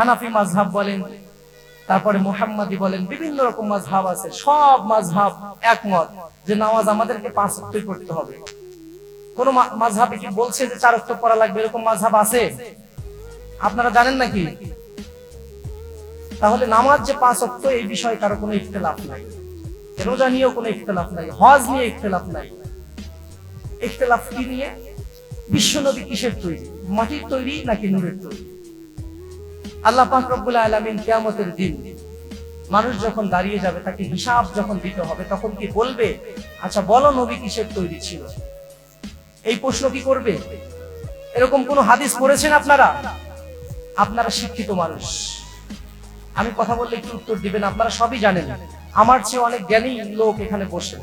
হানাফি মাঝহাব বলেন, তারপরে মোহাম্মদি বলেন, বিভিন্ন রকম মাঝহাব আছে, সব মাঝহাব একমত যে নামাজ আমাদেরকে পাঁচ অক্টই করতে হবে। কোন মাঝহাবে কি বলছে যে চার অক্ট পড়া লাগবে, এরকম মাঝহাব আছে? আপনারা জানেন নাকি? তাহলে নামাজ যে পাঁচ অক্ট এই বিষয়ে কারও কোনো ইখতলাফ নাই। রোজা নিয়েও কোনো ইখতলাফ নাই, হজ নিয়ে ইখতলাফ নাই। ইখতলাফ কি নিয়ে? বিশ্বনবী কিসের তৈরি? মাটির তৈরি নাকি নূরের তৈরি? আল্লাহ পাক আলামিন কিয়ামতের দিন মানুষ যখন দাঁড়িয়ে যাবে, তাকে হিসাব যখন দিতে হবে, তখন কি বলবে? আচ্ছা বলো নবী কিসের তৈরি ছিল? এই প্রশ্ন কি করবে? এরকম কোন হাদিস পড়েছেন আপনারা? আপনারা শিক্ষিত মানুষ। আমি কথা বললে একটু উত্তর দিবেন? আপনারা সবই জানেন। আমার চেয়ে অনেক জ্ঞানী লোক এখানে বসেন।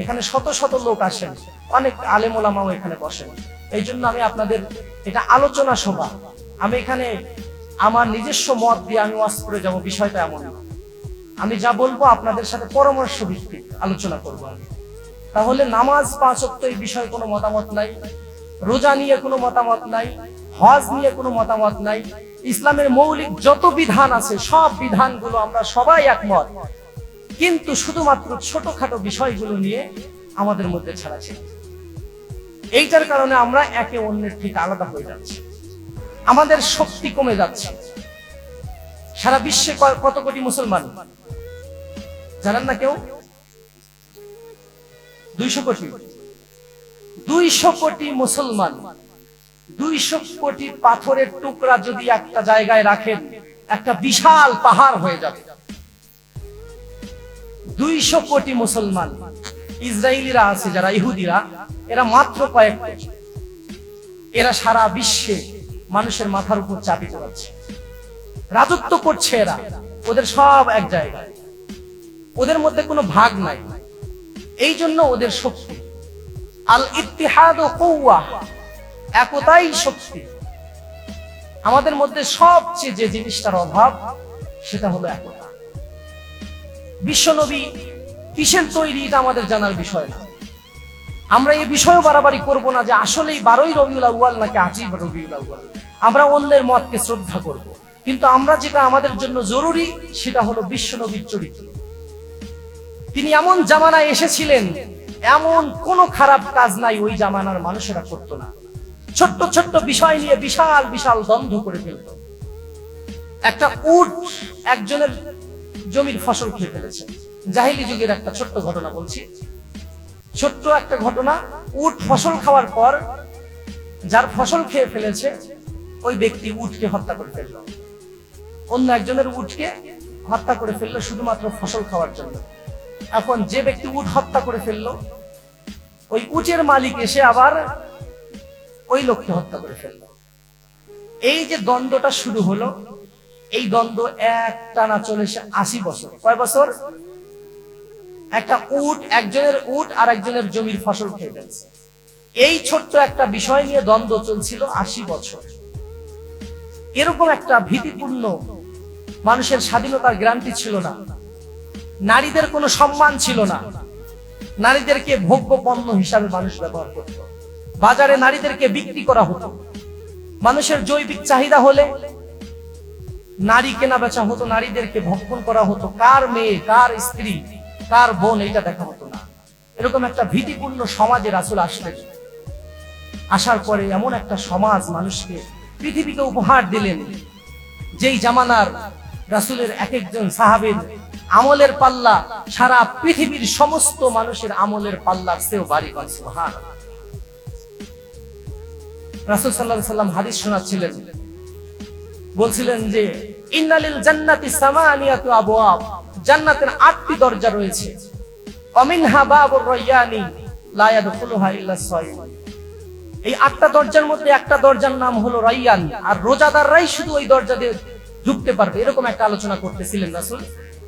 এখানে শত শত লোক আসেন। অনেক আলেমোলামাও এখানে বসেন। এই জন্য আমি আপনাদের, এটা আলোচনা সভা। আমি এখানে আমার নিজস্ব মত দিয়ে আমি ওয়াজ করে যাব, বিষয়টা এমন না। আমি যা বলব আপনাদের সাথে পরামর্শ ভিত্তিক আলোচনা করব আমি। তাহলে নামাজ পাঁচ অক্ট এই বিষয়ে কোনো মতামত নাই, রোজা নিয়ে কোনো মতামত নাই, হজ নিয়ে কোনো মতামত নাই, ইসলামের মৌলিক যত বিধান আছে, সব বিধানগুলো আমরা সবাই একমত। কিন্তু শুধুমাত্র ছোটখাটো বিষয়গুলো নিয়ে আমাদের মধ্যে ছাড়া ছিল। এইটার কারণে আমরা একে অন্যের থেকে আলাদা হয়ে যাচ্ছি। আমাদের শক্তি কমে যাচ্ছে। সারা বিশ্বে কত কোটি মুসলমান? জানেন না কেউ? দুইশো কোটি। দুইশো কোটি মুসলমান। দুইশো কোটি পাথরের টুকরা যদি একটা জায়গায় রাখেন, একটা বিশাল পাহাড় হয়ে যাবে। দুইশো কোটি মুসলমান। ইসরায়েলিরা আছে, যারা ইহুদিরা, এরা মাত্র কয়েক এরা সারা বিশ্বে মানুষের মাথার উপর চাপি পড়াচ্ছে। রাজত্ব করছে এরা। ওদের সব এক জায়গায়। ওদের মধ্যে কোনো ভাগ নাই। এই জন্য ওদের শক্তি। আল ইত্তিহাদ ও কৌয়া একতাই শক্তি। আমাদের মধ্যে সবচেয়ে যে জিনিসটার অভাব, সেটা হলো একতা। বিশ্বনবী কিসের তৈরি, এটা আমাদের জানার বিষয় না। আমরা এই বিষয় বাড়াবাড়ি করব না যে আসলেই বারোই রবিউল আউয়াল নাকি আজই রবিউল আউয়াল। আমরা অন্যের মতকে শ্রদ্ধা করব। কিন্তু আমরা যেটা আমাদের জন্য জরুরি, সেটা হলো বিশ্বনবীর চরিত্র। তিনি এমন জামানায় এসেছিলেন, এমন কোন খারাপ কাজ নাই ওই জামানার মানুষেরা করতো না। ছোট্ট ছোট্ট বিষয় নিয়ে বিশাল বিশাল দ্বন্দ্ব করে ফেলত। একটা উট একজনের জমির ফসল খেয়ে ফেলেছে। জাহিলি যুগের একটা ছোট্ট ঘটনা বলছি। ছোট্ট একটা ঘটনা, উট ফসল খাওয়ার পর যার ফসল খেয়ে ফেলেছে, ওই ব্যক্তি উটকে হত্যা করে ফেলল। অন্য একজনের উটকে হত্যা করে ফেলল শুধুমাত্র ফসল খাওয়ার জন্য। এখন যে ব্যক্তি উট হত্যা করে ফেলল, ওই উটের মালিক এসে আবার ওই লোককে হত্যা করে ফেলল। এই যে দ্বন্দ্বটা শুরু হলো, এই দ্বন্দ্ব এক টানা চলেছে আশি বছর। কয় বছর? একটা উট, একজনের উট আর একজনের জমির ফসল খেয়ে ফেলছে। এই ছোট্ট একটা বিষয় নিয়ে দ্বন্দ্ব চলছিল আশি বছর। এরকম একটা ভীতিপূর্ণ মানুষের স্বাধীনতার গ্রান্টি ছিল না। নারীদের কোনো সম্মান ছিল না। নারীদেরকে ভোগ্য পণ্য হিসাবে মানুষ ব্যবহার করত। বাজারে নারীদেরকে বিক্রি করা হতো। মানুষের জৈবিক চাহিদা হলে নারী কেনা বেচা হতো, নারীদেরকে ভক্ষণ করা হতো। কার মেয়ে, কার স্ত্রী কার বোন এটা দেখা হতো না। এরকম একটা ভীতিপূর্ণ সমাজে রাসুল আসলেন। আসার পরে এমন একটা সমাজ মানুষকে পৃথিবীকে উপহার দিলেন, যেই জামানার রাসুলের এক একজন সাহাবের আমলের পাল্লা সারা পৃথিবীর সমস্ত মানুষের আমলের পাল্লার সেও বাড়ি পান সুবহান রাসুল সাল্লাহ সাল্লাম হাদিস শোনাচ্ছিলেন। বলছিলেন যে, ইন্নালিল জান্নাতি সামানিয়াতু আবওয়াব। জান্নাতের আটটি দরজা রয়েছে। অমিনহা বাবুর এই আটটা দরজার মধ্যে একটা দরজার নাম হলো রাইয়ান আর রোজাদাররাই শুধু ওই দরজা দিয়ে ঢুকতে পারবে। এরকম একটা আলোচনা করতেছিলেন রাসূল।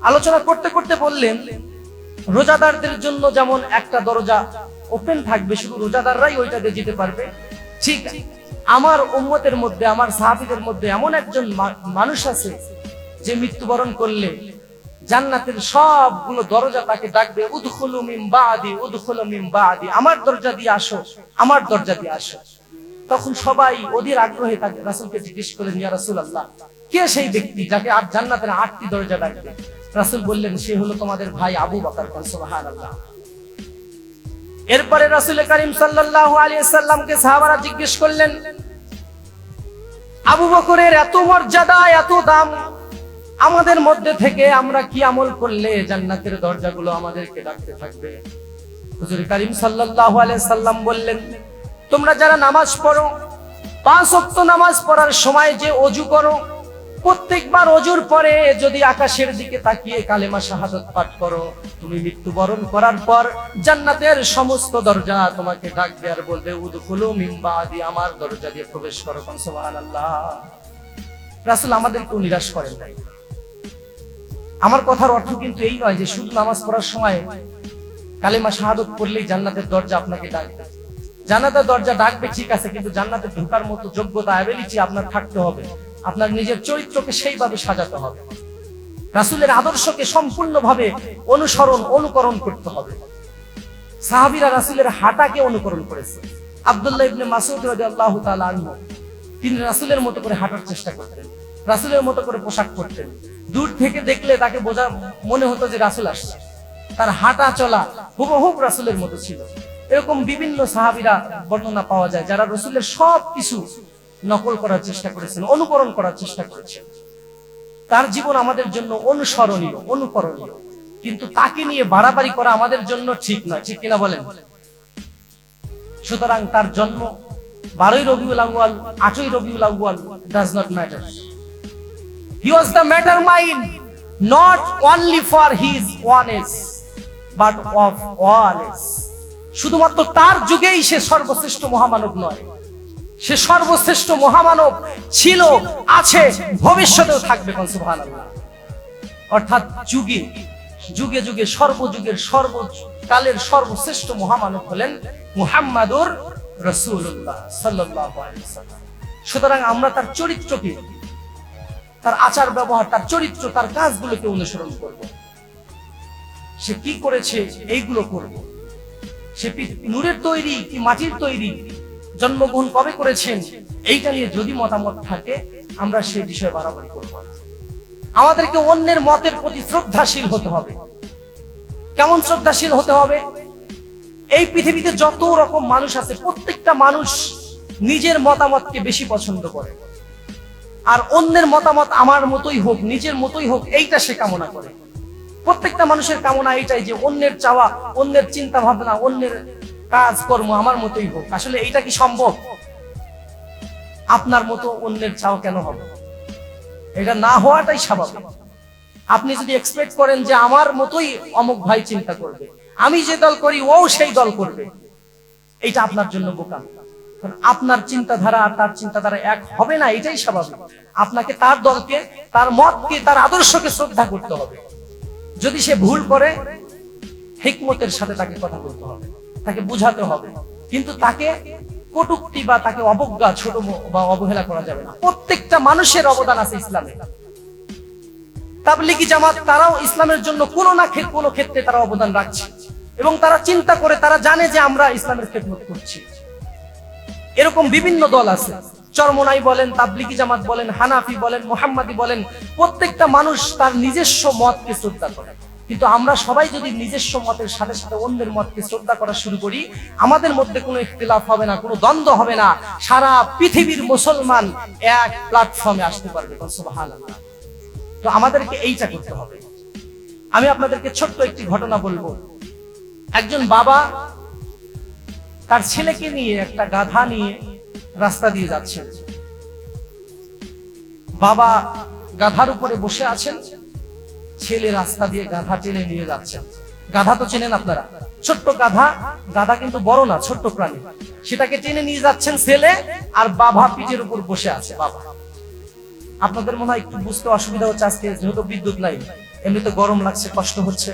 আলোচনা করতে করতে বললেন, রোজাদারদের জন্য যেমন একটা দরজা ওপেন থাকবে, শুধু রোজাদাররাই ওইটা দিয়ে যেতে পারবে। ঠিক আমার উম্মতের মধ্যে, আমার সাহাবিদের মধ্যে এমন একজন মানুষ আছে, যে মৃত্যুবরণ করলে জান্নাতের সবগুলো দরজা তাকে ডাকবে, উদখুলু মিন বাদি, উদখুলু মিন বাদি, আমার দরজা দিয়ে আসো, আমার দরজা দিয়ে আসো। তখন সবাই অধীর আগ্রহে তাকে রাসুলকে জিজ্ঞেস করলেন, ইয়া রাসুল আল্লাহ কে সেই ব্যক্তি যাকে আট জান্নাতের আটটি দরজা ডাকবে? রাসুল বললেন, সে হলো তোমাদের ভাই আবু বাকার সুবহানাল্লাহ। এরপরে রাসুল করিম সাল্লাল্লাহু আলাইহি সাল্লামকে সাহাবারা জিজ্ঞেস করলেন, আবু বকরের এত মর্যাদা, এত দাম আমাদের মধ্যে থেকে আমরা কি আমল করলে জান্নাতের দরজাগুলো আমাদেরকে ডাকতে থাকবে? হুজুর করিম সাল্লাল্লাহু আলাইহি সাল্লাম বললেন, তোমরা যারা নামাজ পড়ো, পাঁচ ওয়াক্ত নামাজ পড়ার সময় যে অজু করো, প্রত্যেকবার অজুর পরে যদি আকাশের দিকে তাকিয়ে কালেমা শাহাদত পাঠ করো, তুমি মৃত্যুবরণ করার পর জান্নাতের সমস্ত দরজা তোমাকে ডাকবে আর বলবে, উদখুলু মিন বাদি, আমার দরজা দিয়ে প্রবেশ করো, সুবহানাল্লাহ। রাসূল আমাদেরকে নিরাশ করেন নাই। আমার কথার অর্থ কিন্তু এই নয় যে শুধু নামাজ পড়ার সময় কালেমা শাহাদত পড়লেই জান্নাতের দরজা আপনাকে ডাকবে। জান্নাতের দরজা ডাকবে, ঠিক আছে, কিন্তু জান্নাতে ঢোকার মতো যোগ্যতা অ্যাবিলিটি আপনার থাকতে হবে। আপনার নিজের চরিত্রকে সেইভাবে সাজাতে হবে। রাসূলের আদর্শকে সম্পূর্ণভাবে অনুসরণ, অনুকরণ করতে হবে। সাহাবিরা রাসূলের হাঁটাকে অনুকরণ করেছে। আব্দুল্লাহ ইবনে রাদিয়াল্লাহু তাআলা আনহু, তিনি রাসূলের মতো করে হাঁটার চেষ্টা করতেন। রাসূলের মতো করে পোশাক পরতেন। দূর থেকে দেখলে তাকে বোঝা মনে হতো যে রাসূল আসছে। তার হাঁটা চলা হুবহুব রাসূলের মতো ছিল। এরকম বিভিন্ন সাহাবিরা বর্ণনা পাওয়া যায় যারা রসুলের সব কিছু নকল করার চেষ্টা করেছেন, অনুকরণ করার চেষ্টা করেছেন। তার জীবন আমাদের জন্য অনুসরণীয়, অনুকরণীয়। কিন্তু তাকে নিয়ে বাড়াবাড়ি করা আমাদের জন্য ঠিক নয়। ঠিক কিনা বলেন? সুতরাং তার জন্ম বারোই রবিউল আউয়াল, আটই রবিউল আউয়াল does not matter was the matter mind not only for his oneness but of all শুধুমাত্র তার যুগেই সে সর্বশ্রেষ্ঠ মহামানব নয়। সে সর্বশ্রেষ্ঠ মহামানব ছিল, আছে, ভবিষ্যতেও থাকবে অর্থাৎ যুগে যুগে যুগে, সর্বযুগের, সর্বকালের সর্বশ্রেষ্ঠ মহামানব হলেন মুহাম্মাদুর আলাইহি ওয়াসাল্লাম। সুতরাং আমরা তার চরিত্রকে তার আচার ব্যবহার, তার চরিত্র, তার কাজগুলোকে অনুসরণ করব। সে কি করেছে, এইগুলো করব। সে নূরের তৈরি কি মাটির তৈরি, জন্মগ্রহণ কবে করেছেন, এইটা নিয়ে যদি মতামত থাকে, আমরা সেই বিষয়ে বাড়াবাড়ি করব। আমাদেরকে অন্যের মতের প্রতি শ্রদ্ধাশীল হতে হবে। কেমন শ্রদ্ধাশীল হতে হবে? এই পৃথিবীতে যত রকম মানুষ আছে, প্রত্যেকটা মানুষ নিজের মতামতকে বেশি পছন্দ করে। আর অন্যের মতামত আমার মতোই হোক, নিজের মতোই হোক, এইটা সে কামনা করে। প্রত্যেকটা মানুষের কামনা এইটাই যে অন্যের চাওয়া, অন্যের চিন্তা ভাবনা অন্যের কাজ কর্ম আমার মতোই হোক। আসলে এইটা কি সম্ভব? আপনার মতো অন্যের চাওয়া কেন হবে? এটা না হওয়াটাই স্বাভাবিক। আপনি যদি এক্সপেক্ট করেন যে আমার মতোই অমুক ভাই চিন্তা করবে, আমি যে দল করি, ও সেই দল করবে এটা আপনার জন্য কারণ আপনার চিন্তাধারা আর তার চিন্তাধারা এক হবে না, এটাই স্বাভাবিক। আপনাকে তার দলকে, তার মতকে, তার আদর্শকে শ্রদ্ধা করতে হবে। যদি সে ভুল করে, হিকমতের সাথে তাকে কথা বলতে হবে, তাকে বুঝাতে হবে। কিন্তু তাকে কটুক্তি বা তাকে অবজ্ঞা, ছোট বা অবহেলা করা যাবে না। প্রত্যেকটা মানুষের অবদান আছে ইসলামে। তাবলিগি জামাত, তারাও ইসলামের জন্য কোনো না কোনো ক্ষেত্রে তারা অবদান রাখছে। এবং তারা চিন্তা করে, তারা জানে যে আমরা ইসলামের খেদমত করছি। এরকম বিভিন্ন দল আছে। চরমনাই বলেন, তাবলিগি জামাত বলেন, হানাফি বলেন, মোহাম্মদি বলেন, প্রত্যেকটা মানুষ তার নিজস্ব মতকে শ্রদ্ধা করে। কিন্তু আমরা সবাই যদি নিজস্ব মতের সাথে সাথে অন্যের মতকে শ্রদ্ধা করা শুরু করি, আমাদের মধ্যে কোনো ইখতিলাফ হবে না, কোনো দ্বন্দ্ব হবে না। সারা পৃথিবীর মুসলমান এক প্ল্যাটফর্মে আসতে পারবে। তো আমাদেরকে এইটা করতে হবে। আমি আপনাদেরকে ছোট্ট একটি ঘটনা বলব। একজন বাবা তার ছেলেকে নিয়ে একটা গাধা নিয়ে রাস্তা দিয়ে যাচ্ছেন। বাবা গাধার উপরে বসে আছেন, ছেলে রাস্তা দিয়ে গাধা টেনে নিয়ে যাচ্ছেন। গাধা তো চেনেন আপনারা? ছোট্ট গাধা গাধা কিন্তু বড় না, ছোট্ট প্রাণী। সেটাকে টেনে নিয়ে যাচ্ছেন ছেলে আর বাবা পিঠের উপর বসে আছে, বাবা। আপনাদের মনে হয় একটু বুঝতে অসুবিধা হচ্ছে আজকে? যেহেতু বিদ্যুৎ নাই এমনিতে গরম লাগছে, কষ্ট হচ্ছে।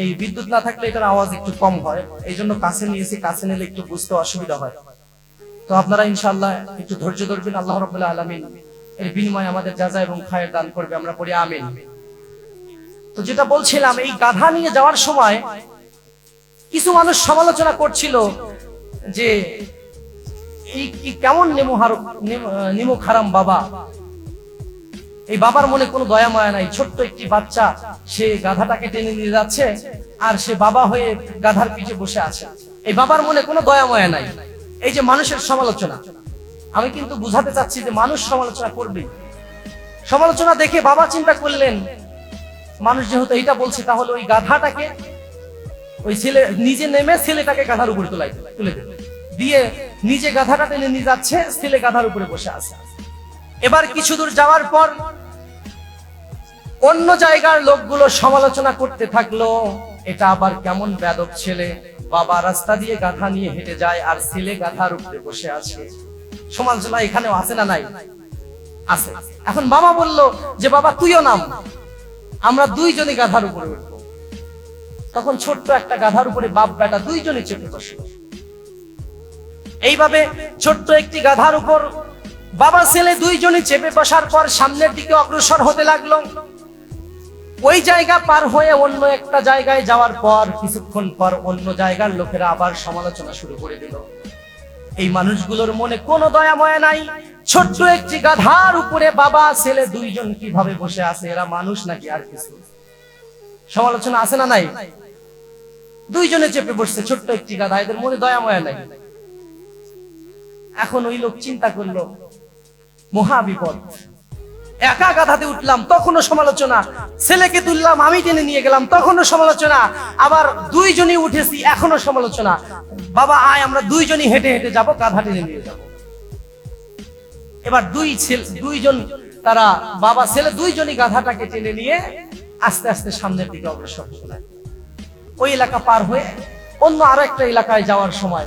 এই বিদ্যুৎ না থাকলে এটার আওয়াজ একটু কম হয়। এই জন্য কাছে নিয়েছি কাছে নিলে একটু বুঝতে অসুবিধা হয়। তো আপনারা ইনশাআল্লাহ একটু ধৈর্য ধরবেন, আল্লাহ রবুল্লাহ আলমিন এর বিনিময়ে আমাদের যাজা এবং খায়ের দান করবে, আমরা পড়ি আমিন। তো যেটা বলছিলাম, এই গাধা নিয়ে যাওয়ার সময় কিছু মানুষ সমালোচনা করছিল যে কেমন নেমোহার নিমুখ হারাম বাবা? এই বাবার মনে কোনো দয়া মায়া নাই। ছোট্ট একটি বাচ্চা, সে গাধাটাকে টেনে নিয়ে যাচ্ছে আর সে বাবা হয়ে গাধার পিঠে বসে আছে। এই বাবার মনে কোনো দয়া মায়া নাই। এই যে মানুষের সমালোচনা। আমি কিন্তু বুঝাতে চাচ্ছি যে মানুষ সমালোচনা করবে। সমালোচনা দেখে বাবা চিন্তা করলেন, মানুষ যেহেতু এইটা বলছে, তাহলে ওই গাধাটাকে, ওই ছেলে, নিজে নেমে ছেলেটাকে গাধার উপরে তোলাই, তুলে দিয়ে নিজে গাধাটা টেনে নিয়ে যাচ্ছে, ছেলে গাধার উপরে বসে আছে। এবার কিছু দূর যাওয়ার পর অন্য জায়গার লোকগুলো সমালোচনা করতে থাকল, এটা আবার কেমন বেদক ছেলে? বাবা রাস্তা দিয়ে গাধা নিয়ে হেঁটে যায় আর ছেলে গাধার উপরে বসে আছে। সমালোচনা এখানেও আছে না নাই? আছে। এখন বাবা বলল যে, বাবা, তুইও নাম। আমরা দুইজনই গাধার উপরে উঠবো। তখন ছোট্ট একটা গাধার উপরে বাপ বেটা দুইজনই চেপে বসল। এইভাবে ছোট্ট একটি গাধার উপর বাবা ছেলে দুইজনই চেপে বসার পর সামনের দিকে অগ্রসর হতে লাগল। ওই জায়গা পার হয়ে অন্য একটা জায়গায় যাওয়ার পর, কিছুক্ষণ পর অন্য জায়গার লোকেরা আবার সমালোচনা শুরু করে দিল। এই মানুষগুলোর মনে কোনো দয়া ময়া নাই। ছোট্ট একটি গাধার উপরে বাবা ছেলে দুইজন কীভাবে বসে আছে? এরা মানুষ নাকি আর কিছু? সমালোচনা আছে না নাই? দুইজনে চেপে বসছে ছোট্ট একটি গাধা। এদের মনে দয়া ময়া নাই। এখন ওই লোক চিন্তা করল মহা বিপদ একা গাধাতে উঠলাম, তখনও সমালোচনা। ছেলেকে তুললাম, আমি টেনে নিয়ে গেলাম, তখনও সমালোচনা। আবার দুইজনই উঠেছি এখনও সমালোচনা। বাবা, আয়, আমরা দুইজনই হেঁটে হেঁটে যাব, গাধা টেনে নিয়ে যাব। এবার দুই ছেলে, দুইজন তারা বাবা, ছেলে দুইজনই গাধাটাকে টেনে নিয়ে আস্তে আস্তে সামনের দিকে অগ্রসর হতে ওই এলাকা পার হয়ে অন্য আরও একটা এলাকায় যাওয়ার সময়,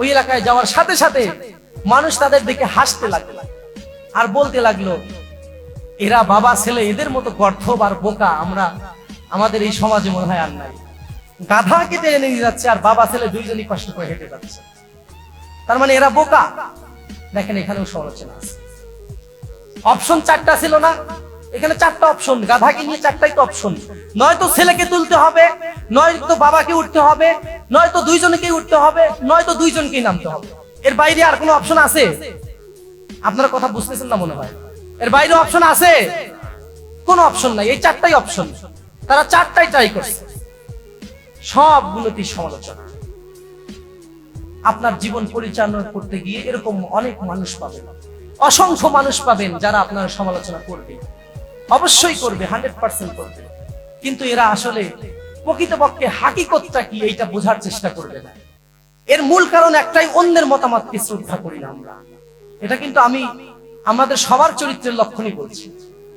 ওই এলাকায় যাওয়ার সাথে সাথে মানুষ তাদের দিকে হাসতে লাগল। আর বলতে লাগল, এরা বাবা, ছেলে, এদের মতো গর্থব আর বোকা আমরা, আমাদের এই সমাজে মনে হয় আর নাই। গাধাকে টেনে নিয়ে যাচ্ছে আর বাবা, ছেলে দুইজনই কষ্ট করে হেঁটে যাচ্ছে। তার মানে এরা বোকা। দেখেন, এখানেও সমালোচনা আছে। অপশন চারটা ছিল না? এখানে চারটা অপশন। গাধাকে নিয়ে চারটাই তো অপশন। নয়তো ছেলেকে তুলতে হবে, নয়তো বাবাকে উঠতে হবে, নয়তো দুইজনকে উঠতে হবে, নয়তো দুইজনকেই নামতে হবে। এর বাইরে আর কোনো অপশন আছে? আপনারা কথা বুঝতেছেন না মনে হয়। এর বাইরে অপশন আছে। কোন অপশন নাই, এই চারটাই অপশন তারা চারটাই ট্রাই করছে। সবগুলোতেই সমালোচনা। আপনার জীবন পরিচালনা করতে গিয়ে এরকম অনেক মানুষ পাবেন। অসংখ্য মানুষ পাবেন যারা আপনার সমালোচনা করবে। অবশ্যই করবে, হান্ড্রেড পার্সেন্ট করবে। কিন্তু এরা আসলে প্রকৃতপক্ষে হাকিকতটা কি, এইটা বোঝার চেষ্টা করবে না। এর মূল কারণ একটাই, অন্যের মতামতকে শ্রদ্ধা করি না আমরা। এটা কিন্তু আমি আমাদের সবার চরিত্রের লক্ষণই বলছি।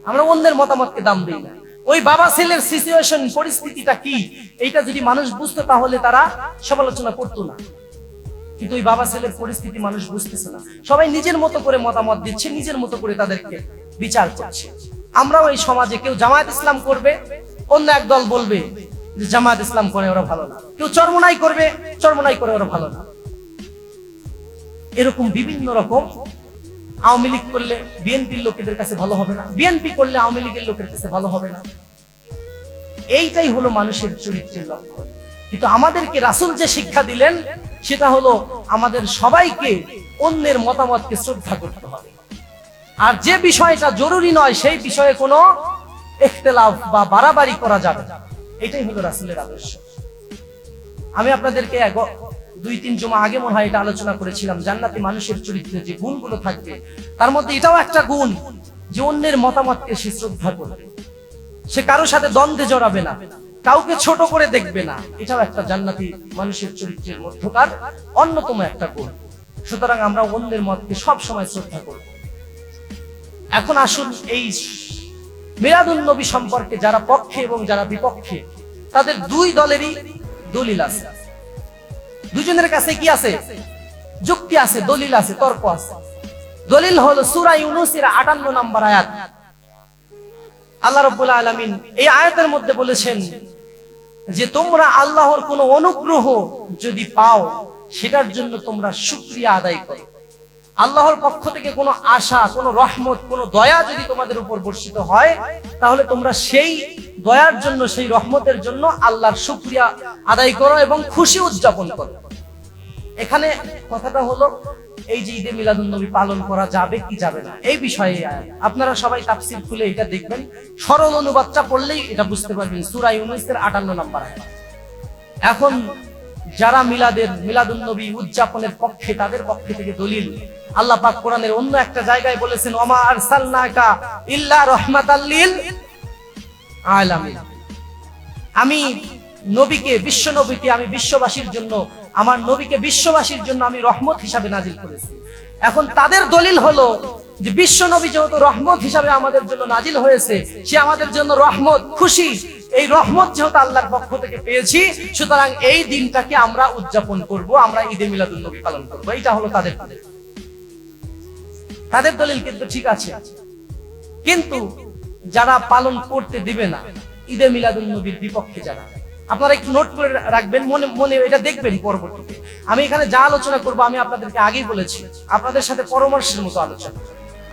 আমরা অন্যের মতামতকে দাম দিই না। ওই বাবা ছেলের সিচুয়েশন পরিস্থিতিটা কি? এইটা যদি মানুষ বুঝতো তাহলে তারা সমালোচনা করতো না। কিন্তু ওই বাবা ছেলের পরিস্থিতি মানুষ বুঝতেছে না। সবাই নিজের মতো করে মতামত দিচ্ছে, নিজের মতো করে তাদেরকে বিচার করছে। আমরাও এই সমাজে কেউ জামায়াত ইসলাম করবে, অন্য এক দল বলবে যে জামায়াত ইসলাম করে ওরা ভালো না। কেউ চরমনাই করবে, চরমনাই করে ওরা ভালো না। এরকম বিভিন্ন রকম আওয়ামী লীগ করলে বিএনপির লোকেদের কাছে ভালো হবে না। বিএনপি করলে আওয়ামী লীগের লোকের কাছে ভালো হবে না। এইটাই হলো মানুষের চরিত্রের লক্ষণ। কিন্তু আমাদেরকে রাসুল যে শিক্ষা দিলেন, সেটা হলো আমাদের সবাইকে অন্যের মতামতকে শ্রদ্ধা করতে হবে। আর যে বিষয়টা জরুরি নয়, সেই বিষয়ে কোনো ইখতিলাফ বা বাড়াবাড়ি করা যাবে এটাই হলো রাসুলের আদর্শ। আমি আপনাদেরকে দুই, তিন জমা আগে মনে হয় এটা আলোচনা করেছিলাম। জান্নাতি মানুষের চরিত্রে যে গুণগুলো থাকবে, তার মধ্যে এটাও একটা গুণ যে অন্যের মতামতকে সে শ্রদ্ধা করবে। সে কারোর সাথে দ্বন্দ্বে জড়াবে না, কাউকে ছোট করে দেখবে না। এটাও একটা জান্নাতি মানুষের চরিত্রের মধ্যকার অন্যতম একটা গুণ। সুতরাং আমরা অন্যের মতকে সব সময় শ্রদ্ধা করব। এখন আসুন এই মিরাদুল নবী সম্পর্কে যারা পক্ষে এবং যারা বিপক্ষে, তাদের দুই দলেরই দলিল আছে। দুজনের কাছে কি আছে? যুক্তি আছে, দলিল আছে, তর্ক আছে। দলিল হলো সুরা ইউনূসের 58 নম্বর আয়াত। আল্লাহ রব আলমিন এই আয়াতের মধ্যে বলেছেন যে তোমরা আল্লাহর কোন অনুগ্রহ যদি পাও, সেটার জন্য তোমরা সুক্রিয়া আদায় করো। আল্লাহর পক্ষ থেকে কোনো আশা, কোনো রহমত, কোনো দয়া যদি তোমাদের উপর বর্ষিত হয়, তাহলে তোমরা সেই দয়ার জন্য, সেই রহমতের জন্য আল্লাহর শুকরিয়া আদায় করো এবং খুশি উদযাপন করো। এখানে কথাটা হলো, এই যে ঈদে মিলাদুন নবী পালন করা যাবে কি যাবে না, এই বিষয়ে আপনারা সবাই তাফসির খুলে এটা দেখবেন। সরল অনুবাদটা পড়লেই এটা বুঝতে পারবেন, সূরা ইউনুসের 58 নম্বর এখন যারা মিলাদের, মিলাদুন নবী উদযাপনের পক্ষে, তাদের পক্ষে থেকে দলিল আল্লাহ পাক কোরআনের অন্য একটা জায়গায় বলেছেন, ওমা আরসালনাকা ইল্লা রাহমাতাল লিল আলামিন। আমি নবীকে, বিশ্ব নবীকে আমি বিশ্ববাসীর জন্য, আমার নবীকে বিশ্ববাসীর জন্য আমি রহমত হিসাবে নাজিল করেছি। এখন তাদের দলিল হলো যে, বিশ্ব নবী যেহেতু রহমত হিসাবে আমাদের জন্য নাজিল হয়েছে, সে আমাদের জন্য রহমত, খুশি। এই রহমত যেহেতু আল্লাহর পক্ষ থেকে পেয়েছি, সুতরাং এই দিনটাকে আমরা উদযাপন করব, আমরা ঈদে মিলাদুল নবী পালন করব। এইটা হলো তাদের তাদের দলিল কিন্তু ঠিক আছে। কিন্তু যারা পালন করতে দিবে না, ঈদে মিলাদুল নবীর বিপক্ষে যারা, আপনারা একটু নোট করে রাখবেন, মনে মনে এটা দেখবেন পরবর্তীতে। আমি এখানে যা আলোচনা করব আমি আপনাদেরকে আগেই বলেছি, আপনাদের সাথে পরামর্শের মতো আলোচনা।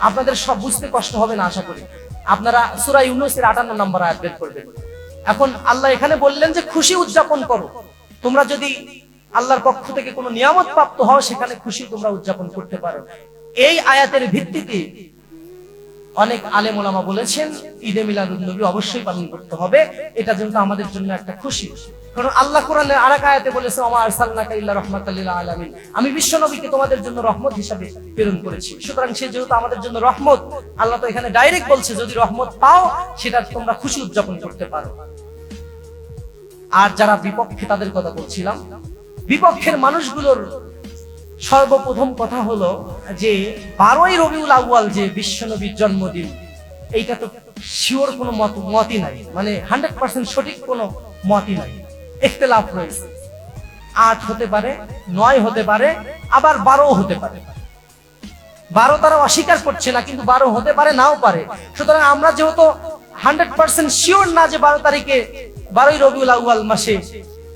আপনাদের সব বুঝতে কষ্ট হবে না, আশা করি। আপনারা সুরাই ইউনুসের আটান্ন নম্বর আয়াত বের করবেন। এখন আল্লাহ এখানে বললেন যে, খুশি উদযাপন করো। তোমরা যদি আল্লাহর পক্ষ থেকে কোনো নিয়ামত প্রাপ্ত হও, সেখানে খুশি তোমরা উদযাপন করতে পারো। এই আয়াতের ভিত্তিতে অনেক আলেম ওলামা বলেছেন, ঈদে মিলাদুল নবী অবশ্যই পালন করতে হবে। এটা যেহেতু আমাদের জন্য একটা খুশি। কারণ আল্লাহ কোরআনের আরেক আয়াতে বলেছে আমার আরসালনাকা ইল্লা রাহমাতাল লিল আলামিন আমি বিশ্ব নবীকে তোমাদের জন্য রহমত হিসাবে প্রেরণ করেছি। সুতরাং সে যেহেতু আমাদের জন্য রহমত, আল্লাহ তো এখানে ডাইরেক্ট বলছে, যদি রহমত পাও, সেটা তোমরা খুশি উদযাপন করতে পারো। আর যারা বিপক্ষে, তাদের কথা বলছিলাম, বিপক্ষের মানুষগুলোর সর্বপ্রথম কথা হলো যে বারোই রবিউল আউয়াল যে বিশ্বনবীর জন্মদিন, এইটা তো শিওর কোনো মত, মতই নাই। মানে হান্ড্রেড পার্সেন্ট সঠিক কোনো মতই নাই। ইখতিলাফ রয়েছে। আট হতে পারে, নয় হতে পারে, আবার বারো হতে পারে। বারো তারা অস্বীকার করছে না, কিন্তু বারো হতে পারে, নাও পারে। সুতরাং আমরা যেহেতু হান্ড্রেড পার্সেন্ট শিওর না যে বারো তারিখে, বারোই রবিউল আউয়াল মাসে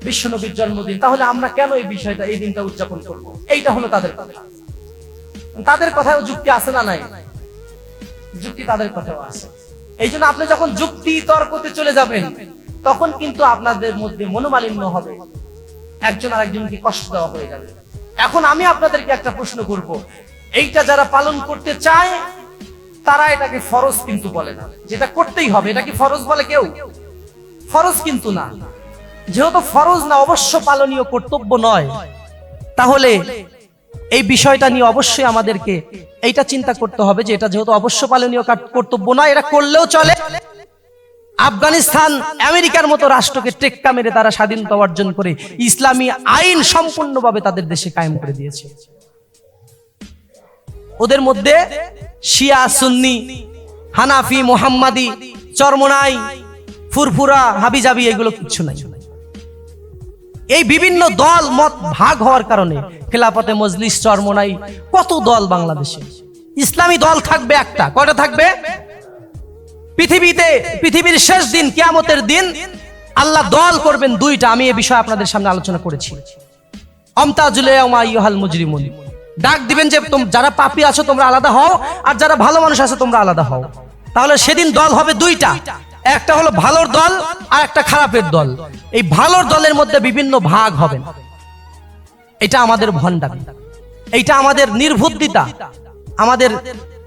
বিশ্বনবীর জন্মদিন। তাহলে আমরা কেন এই বিষয়টা এই দিনটা উদযাপন করব? এইটা হলো তাদের কথা। তাদের কথাও যুক্তি আছে না নাই? যুক্তি তাদের কথাও আছে। এই জন্য আপনি যখন যুক্তি তর্কতে চলে যাবেন, তখন কিন্তু আপনাদের মধ্যে মনোমালিন্য হবে। একজন আরেকজনকে কষ্ট দেওয়া হয়ে যাবে। এখন আমি আপনাদেরকে একটা প্রশ্ন করব। এইটা যারা পালন করতে চায়, তারা এটাকে ফরজ কিন্তু বলে না। যেটা করতেই হবে, এটা কি ফরজ বলে কেউ? ফরজ কিন্তু না। যেহেতু ফরজ না, অবশ্য পালনীয় কর্তব্য নয়। তাহলে এই বিষয়টা নিয়ে অবশ্যই আমাদেরকে এইটা চিন্তা করতে হবে যে এটা যেহেতু অবশ্য পালনীয় কর্তব্য নয় এটা করলেও চলে। আফগানিস্তান আমেরিকার মতো রাষ্ট্রকে টেক্কা মেরে তারা স্বাধীনতা অর্জন করে ইসলামী আইন সম্পূর্ণভাবে তাদের দেশে কায়েম করে দিয়েছে। ওদের মধ্যে শিয়া, সুন্নি, হানাফি, মোহাম্মাদি, চরমনাই, ফুরফুরা, হাবিজাবি, এগুলো কিচ্ছু নাই। এই বিভিন্ন দল মত ভাগ হওয়ার কারণে খেলাফতে মজলিস চরমনাই কত দল বাংলাদেশে? ইসলামী দল থাকবে একটা। কয়টা থাকবে? পৃথিবীতে, পৃথিবীর শেষ দিন, কিয়ামতের দিন আল্লাহ দল করবেন দুইটা। আমি এ বিষয়ে আপনাদের সামনে আলোচনা করেছি। অমতাজুলে ইহাল মুজরিমুন। ডাক দিবেন যে যারা পাপী আছো তোমরা আলাদা হও, আর যারা ভালো মানুষ আছো তোমরা আলাদা হও। তাহলে সেদিন দল হবে দুইটা। একটা হলো ভালোর দল আর একটা খারাপের দল। এই ভালোর দলের মধ্যে বিভিন্ন ভাগ হবে এটা আমাদের ভণ্ডামি। এইটা আমাদের নির্বুদ্ধিতা। আমাদের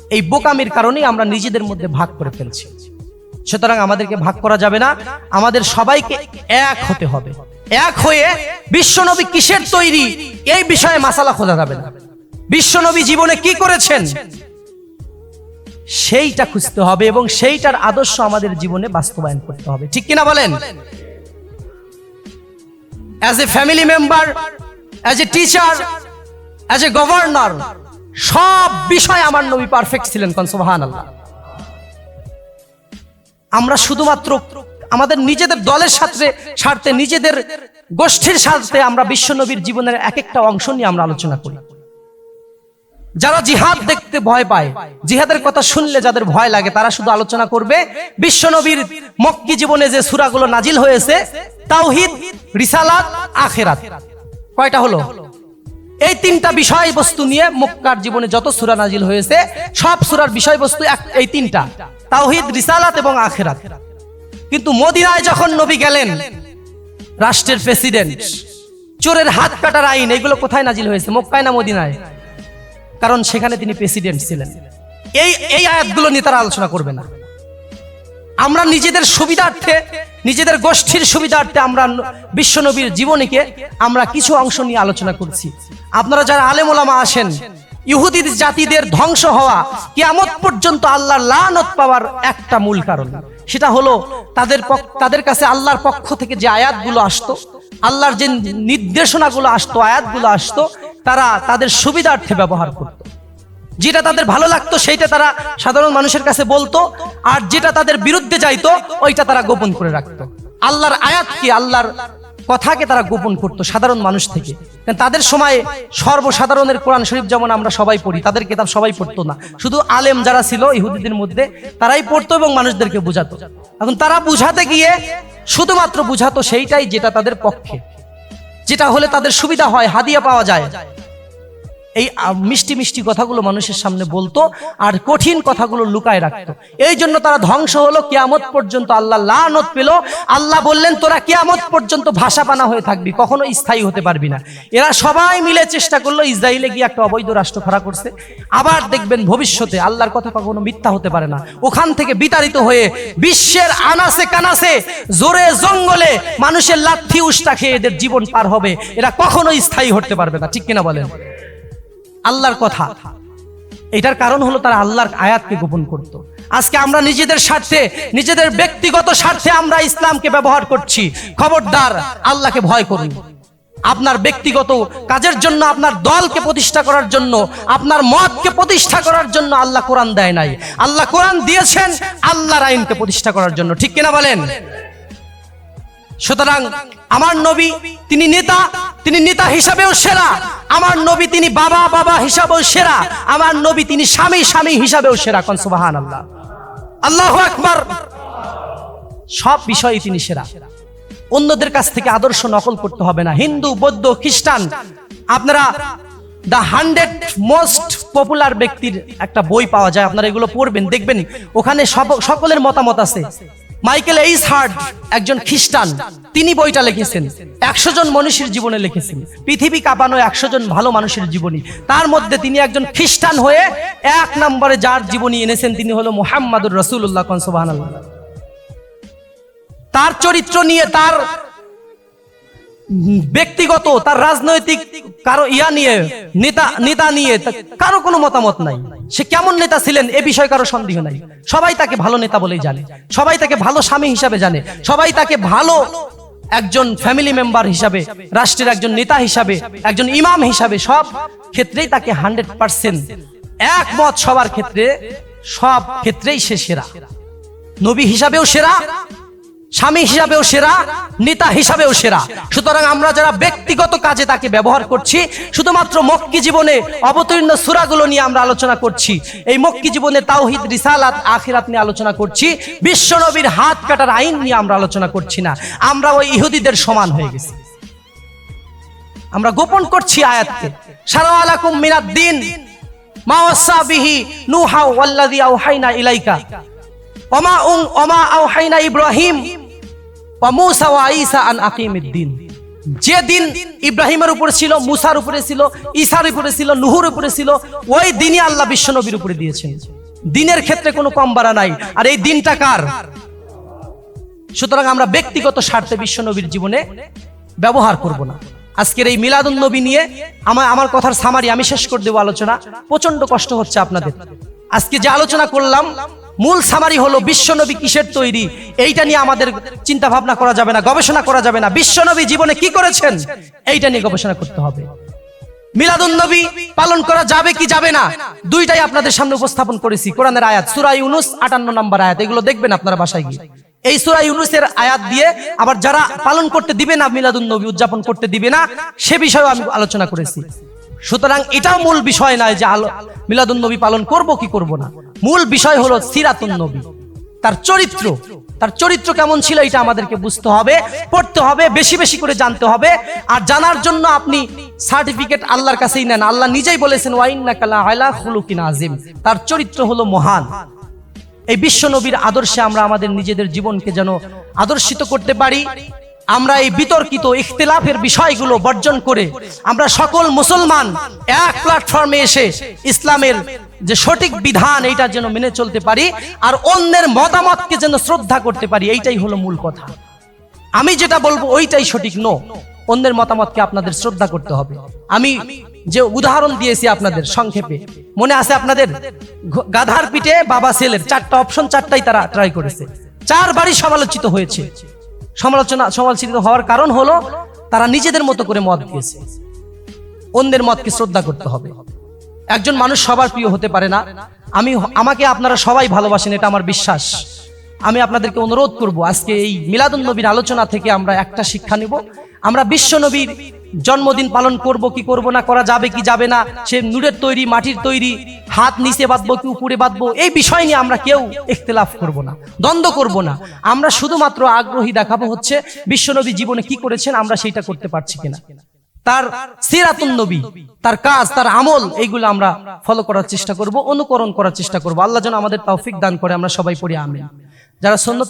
এই বোকামির কারণেই আমরা নিজেদের মধ্যে ভাগ করে ফেলছি। সুতরাং আমাদেরকে ভাগ করা যাবে না। আমাদের সবাইকে এক হতে হবে। এক হয়ে বিশ্বনবী কিসের তৈরি? এই বিষয়ে মাসালা খোঁজা যাবে না। বিশ্বনবী জীবনে কি করেছেন? সেইটা খুঁজতে হবে এবং সেইটার আদর্শ আমাদের জীবনে বাস্তবায়ন করতে হবে। ঠিক কিনা বলেন? As a family member as a teacher as a governor সব বিষয় আমার নবী পারফেক্ট ছিলেন আল্লাহ আমরা শুধুমাত্র আমাদের নিজেদের দলের সাথে স্বার্থে, নিজেদের গোষ্ঠীর স্বার্থে আমরা বিশ্বনবীর জীবনের এক একটা অংশ নিয়ে আমরা আলোচনা করি। যারা জিহাদ দেখতে ভয় পায়, জিহাদের কথা শুনলে যাদের ভয় লাগে, তারা শুধু আলোচনা করবে, বিশ্বনবীর মক্কি জীবনে যে সূরাগুলো নাজিল হয়েছে, তাওহিদ, রিসালাত, আখেরাত। কয়টা হলো? এই তিনটা বিষয়বস্তু নিয়ে মক্কার জীবনে যত সূরা নাজিল হয়েছে, সব সুরার বিষয়বস্তু এই তিনটা। তাওহিদ, রিসালাত এবং আখেরাত। কিন্তু মদিনায় যখন নবী গেলেন, রাষ্ট্রের প্রেসিডেন্ট, চোরের হাত কাটার আইন, এগুলো কোথায় নাজিল হয়েছে? মক্কায় না মদিনায়? কারণ সেখানে তিনি প্রেসিডেন্ট ছিলেন। এই এই আয়াতগুলো নিয়ে তারা আলোচনা করবে না। আমরা নিজেদের সুবিধার্থে, নিজেদের গোষ্ঠীর সুবিধার্থে আমরা বিশ্বনবীর জীবনীকে আমরা কিছু অংশ নিয়ে আলোচনা করছি। আপনারা যারা আলেমোলামা আসেন ইহুদি জাতিদের ধ্বংস হওয়া কিয়ামত পর্যন্ত আল্লাহর লানত পাওয়ার একটা মূল কারণ। সেটা হলো তাদের তাদের কাছে আল্লাহর পক্ষ থেকে যে আয়াতগুলো আসতো, আল্লাহর যে নির্দেশনাগুলো আসতো, আয়াতগুলো আসতো তারা তাদের সুবিধার্থে ব্যবহার করতো। যেটা তাদের ভালো লাগতো, সেইটা তারা সাধারণ মানুষের কাছে বলতো, আর যেটা তাদের বিরুদ্ধে যাইতো, ওইটা তারা গোপন করে রাখতো। আল্লাহর আয়াতকে, আল্লাহর কথাকে তারা গোপন করতো সাধারণ মানুষ থেকে। তাদের সময় সর্বসাধারণের কোরআন শরীফ যেমন আমরা সবাই পড়ি, তাদের কিতাব সবাই পড়তো না। শুধু আলেম যারা ছিল, ইহুদিদের মধ্যে, তারাই পড়তো এবং মানুষদেরকে বুঝাতো। এখন তারা বুঝাতে গিয়ে শুধুমাত্র বুঝাতো সেইটাই যেটা তাদের পক্ষে। যেটা হলে তাদের সুবিধা হয় হাদিয়া পাওয়া যায়। এই মিষ্টি মিষ্টি কথাগুলো মানুষের সামনে বলতো আর কঠিন কথাগুলো লুকায় রাখতো। এই জন্য তারা ধ্বংস হলো, কিয়ামত পর্যন্ত আল্লাহ লানত পেল। আল্লাহ বললেন, তোরা কিয়ামত পর্যন্ত ভাষা পানা হয়ে থাকবি, কখনো স্থায়ী হতে পারবি না। এরা সবাই মিলে চেষ্টা করল, ইসরায়েলে গিয়ে একটা অবৈধ রাষ্ট্র খাড়া করছে। আবার দেখবেন ভবিষ্যতে আল্লাহর কথা কখনো মিথ্যা হতে পারে না। ওখান থেকে বিতাড়িত হয়ে বিশ্বের আনাসে কানাসে, জোরে জঙ্গলে মানুষের লাথি উষ্টা খেয়ে এদের জীবন পার হবে। এরা কখনো স্থায়ী হতে পারবে না, ঠিক কিনা বলেন? আল্লাহর কথা। এটার কারণ হলো তারা আল্লাহর আয়াতকে গোপন করত। আজকে আমরা নিজেদের স্বার্থে, নিজেদের ব্যক্তিগত স্বার্থে আমরা ইসলামকে ব্যবহার করছি। খবরদার, আল্লাহকে ভয় করুন আপনার ব্যক্তিগত কাজের জন্য, আপনার দলকে প্রতিষ্ঠা করার জন্য, আপনার মতকে প্রতিষ্ঠা করার জন্য আল্লাহ কোরআন দেয় নাই। আল্লাহ কোরআন দিয়েছেন, আল্লাহর আইনকে প্রতিষ্ঠা করার জন্য। ঠিক কিনা বলেন? সুতরাং আমার নবী তিনি নেতা তিনি নেতা হিসাবেও সেরা। আমার নবী তিনি বাবা বাবা হিসাবেও সেরা। আমার নবী তিনি স্বামী স্বামী হিসাবেও সেরা। কোন সুবাহান আল্লাহ আল্লাহ আকবার। সব বিষয়ে তিনি সেরা। অন্যদের কাছ থেকে আদর্শ নকল করতে হবে না। হিন্দু, বৌদ্ধ, খ্রিস্টান। আপনারা দ্য হান্ড্রেড মোস্ট পপুলার ব্যক্তির একটা বই পাওয়া যায়। আপনারা এগুলো পড়বেন, দেখবেন। ওখানে সকলের মতামত আছে। মাইকেল এইস হার্ড একজন খ্রিস্টান। তিনি বইটা লিখেছেন। একশো জন মনীষীর জীবনে লিখেছেন। পৃথিবী কাঁপানো একশো জন ভালো মানুষের জীবনী। তার মধ্যে তিনি একজন খ্রিস্টান হয়ে এক নম্বরে যার জীবনী এনেছেন তিনি হলো মোহাম্মদুর রসুল্লাহ কনসবাহ তার চরিত্র নিয়ে তার ব্যক্তিগত, তার রাজনৈতিক কারও ইয়া নিয়ে, নেতা নেতা নিয়ে কারও কোনো মতামত নাই। সে কেমন নেতা ছিলেন এ বিষয়ে কারও সন্দেহ নাই। সবাই তাকে ভালো নেতা বলেই জানে। সবাই তাকে ভালো স্বামী হিসাবে জানে। সবাই তাকে ভালো একজন ফ্যামিলি মেম্বার হিসাবে, রাষ্ট্রের একজন নেতা হিসাবে, একজন ইমাম হিসাবে সব ক্ষেত্রেই তাকে হান্ড্রেড পার্সেন্ট একমত সবার ক্ষেত্রে, সব ক্ষেত্রেই সে সেরা। নবী হিসাবেও সেরা স্বামী হিসাবেও সেরা, নেতা হিসাবেও সেরা। সুতরাং আমরা যারা ব্যক্তিগত কাজে তাকে ব্যবহার করছি, শুধুমাত্র মক্কি জীবনে অবতীর্ণ সুরাগুলো নিয়ে আমরা আলোচনা করছি, এই মক্কি জীবনে তাওহিদ, রিসালাত, আখিরাত নিয়ে আলোচনা করছি বিশ্বনবীর হাত কাটার আইন নিয়ে আমরা আলোচনা করছি না, আমরা ওই ইহুদিদের সমান হয়ে গেছি। আমরা গোপন করছি আয়াতকে। সারা আলাকুম মিনাদ দিন। মা ওয়াসা বিহি নূহা আওহাইনা ইলাইকা। ওমা উং ওমা আওহাইনা ইব্রাহিম ওয়া মূসা ওয়া ঈসা আন আকিমিদ্দিন। যে দিন ইব্রাহিমের উপরে ছিল, মুসার উপরে ছিল, ঈসার উপরে ছিল, নুহুর উপরে ছিল, ওই দিনই আল্লাহ বিশ্বনবীর উপরে দিয়েছেন। দিনের ক্ষেত্রে কোনো কম বাড়া নাই। আর এই দিনটা কার? সুতরাং আমরা ব্যক্তিগত স্বার্থে বিশ্বনবীর জীবনে ব্যবহার করব না। আজকের এই মিলাদুন নবী নিয়ে আমার আমার কথার সামারি আমি শেষ করে দেবো আলোচনা। প্রচণ্ড কষ্ট হচ্ছে আপনাদের। আজকে যে আলোচনা করলাম মূল সামারি হলো বিশ্বনবী কিসের তৈরি? এইটা নিয়ে আমাদের চিন্তা ভাবনা করা যাবে না, গবেষণা করা যাবে না। বিশ্বনবী জীবনে কি করেছেন? এইটা নিয়ে গবেষণা করতে হবে। মিলাদুন নবী পালন করা যাবে কি যাবে না? দুইটাই আপনাদের সামনে উপস্থাপন করেছি, কোরআনের আয়াত। সূরা ইউনুস 58 নম্বর আয়াত, এগুলো দেখবেন আপনারা বাসায় গিয়ে। এই সূরা ইউনুসের আয়াত দিয়ে আবার যারা পালন করতে দিবে না, মিলাদুন নবী উদযাপন করতে দিবে না, সে বিষয়েও আমি আলোচনা করেছি। সুতরাং এটাও মূল বিষয় নয় যে মিলাদুন্নবী পালন করব কি করব না। মূল বিষয় হলো সিরাতুন নবী। তার চরিত্র তার চরিত্র কেমন ছিল এটা আমাদেরকে বুঝতে হবে, পড়তে হবে, বেশি বেশি করে জানতে হবে। আর জানার জন্য আপনি সার্টিফিকেট আল্লাহর কাছেই নেন। আল্লাহ নিজেই বলেছেন ওয়াইন্না কালা আলা খুলুকিন আজিম তার চরিত্র হলো মহান। এই বিশ্ব নবীর আদর্শে আমরা আমাদের নিজেদের জীবনকে যেন আদর্শিত করতে পারি। আমরা এই বিতর্কিত ইখতিলাফের বিষয়গুলো বর্জন করে আমরা সকল মুসলমান এক প্ল্যাটফর্মে এসে ইসলামের যে সঠিক বিধান এইটা যেন মেনে চলতে পারি আর অন্যের মতামতকে যেন শ্রদ্ধা করতে পারি, এইটাই হলো মূল কথা। আমি যেটা বলব ওইটাই সঠিক নো অন্যের মতামতকে আপনাদের শ্রদ্ধা করতে হবে। আমি যে উদাহরণ দিয়েছি আপনাদের সংক্ষেপে, মনে আছে আপনাদের? গাধার পিঠে বাবা ছেলের চারটা অপশন চারটাই তারা ট্রাই করেছে। চারবারই সমালোচিত হয়েছে। সমালোচনা, সমালোচিত হওয়ার কারণ হলো তারা নিজেদের মতো করে মত দিয়েছে। অন্যের মতকে শ্রদ্ধা করতে হবে। একজন মানুষ সবার প্রিয় হতে পারে না। আমি আমাকে আপনারা সবাই ভালোবাসেন, এটা আমার বিশ্বাস। আমি আপনাদেরকে অনুরোধ করব, আজকে এই মিলাদুল নবীর আলোচনা থেকে আমরা একটা শিক্ষা নিব। আমরা বিশ্ব নবীর জন্মদিন পালন করব, কি করব না, করা যাবে, কি যাবে না, সে নুরের তৈরি, মাটির তৈরি, হাত নিচে বাঁধবো কি উপরে বাঁধবো, এই বিষয় নিয়ে আমরা কেউ ইখতিলাফ করব না, দ্বন্দ্ব করব না। আমরা শুধুমাত্র আগ্রহী দেখাবো হচ্ছে বিশ্বনবী জীবনে কি করেছেন, আমরা সেইটা করতে পারছি কিনা। তার সিরাতুন নবী, তার কাজ, তার আমল, এইগুলো আমরা ফলো করার চেষ্টা করব, অনুকরণ করার চেষ্টা করব। আল্লাহ যেন আমাদের তৌফিক দান করে, আমরা সবাই পড়ি, আমিন। যারা সন্ন্যত